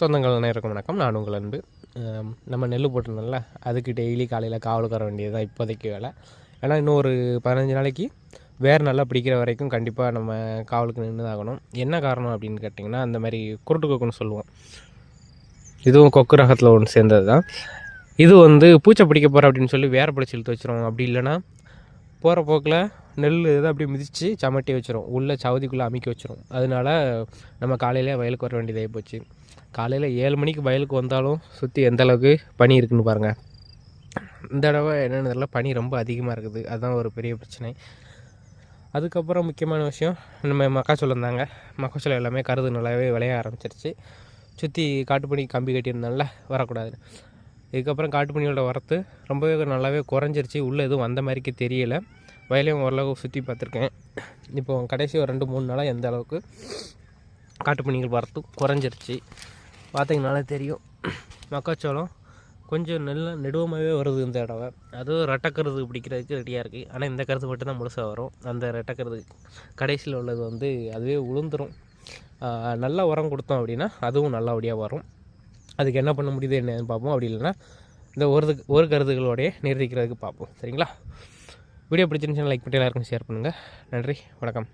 சொந்தங்கள் நேரம் வணக்கம். நான் உங்கள் அன்பு. நம்ம நெல் போட்டிருந்தோம்ல அதுக்கு டெய்லி காலையில் காவலுக்கார வேண்டியது தான் இப்போதைக்கு வேலை. ஏன்னா இன்னும் ஒரு பதினஞ்சு நாளைக்கு வேறு நல்லா பிடிக்கிற வரைக்கும் கண்டிப்பாக நம்ம காவலுக்கு நின்று ஆகணும் என்ன காரணம் அப்படின்னு கேட்டிங்கன்னா அந்த மாதிரி குருட்டு கொக்குன்னு சொல்லுவோம். இதுவும் கொக்கு ரகத்தில் ஒன்று சேர்ந்தது தான் இது வந்து பூச்சை பிடிக்க போகிற அப்படின்னு சொல்லி வேற பிடிச்சி இழுத்து வச்சிரும். அப்படி இல்லைன்னா போகிற போக்கில் நெல் இதை அப்படியே மிதித்து சமட்டி வச்சிரும். உள்ளே சவுதிக்குள்ளே அமைக்க வச்சிரும். அதனால நம்ம காலையிலே வயலுக்கு வர வேண்டியதாகி போச்சு. காலையில் ஏழு மணிக்கு வயலுக்கு வந்தாலும் சுற்றி எந்த அளவுக்கு பனி இருக்குன்னு பாருங்கள் இந்த தடவை என்னென்னு தெரியல பனி ரொம்ப அதிகமாக இருக்குது. அதுதான் ஒரு பெரிய பிரச்சனை. அதுக்கப்புறம் முக்கியமான விஷயம் நம்ம மக்காச்சோளம் இருந்தாங்க மக்காச்சோளம் எல்லாமே கருது நல்லாவே விளைய ஆரம்பிச்சிருச்சு. சுற்றி காட்டுப்பணி கம்பி கட்டியிருந்தால வரக்கூடாது இதுக்கப்புறம் காட்டுப்பனியோட வரத்து ரொம்பவே நல்லாவே குறைஞ்சிருச்சு. உள்ளே எதுவும் வந்த மாதிரிக்கு தெரியலை. வயலையும் ஓரளவுக்கு சுற்றி பார்த்துருக்கேன். இப்போ கடைசி ஒரு ரெண்டு மூணு நாளாக எந்த அளவுக்கு காட்டுப்பணிகள் வரத்து குறைஞ்சிருச்சு. பார்த்தீங்கனாலே தெரியும். மக்காச்சோளம் கொஞ்சம் நல்ல நெடுவமாகவே வருது இந்த தடவை. அதுவும் ரெட்டக்கருது பிடிக்கிறதுக்கு ரெடியாக இருக்குது ஆனால் இந்த கருது மட்டும் தான் முழுசாக வரும். அந்த ரெட்டக்கருது கடைசியில் உள்ளது வந்து அதுவே உளுந்துரும். நல்லா நல்ல உரம் கொடுத்தோம் அப்படின்னா அதுவும் நல்லபடியாக வரும். அதுக்கு என்ன பண்ண முடியுது என்னன்னு பார்ப்போம். அப்படி இல்லைன்னா இந்த ஒரு ஒரு கருத்துக்களோடைய நிர்ணயிக்கிறதுக்கு பார்ப்போம். சரிங்களா? வீடியோ பிடிச்சிருந்துச்சுன்னா லைக் பண்ணி எல்லாருக்கும் ஷேர் பண்ணுங்கள் நன்றி வணக்கம்.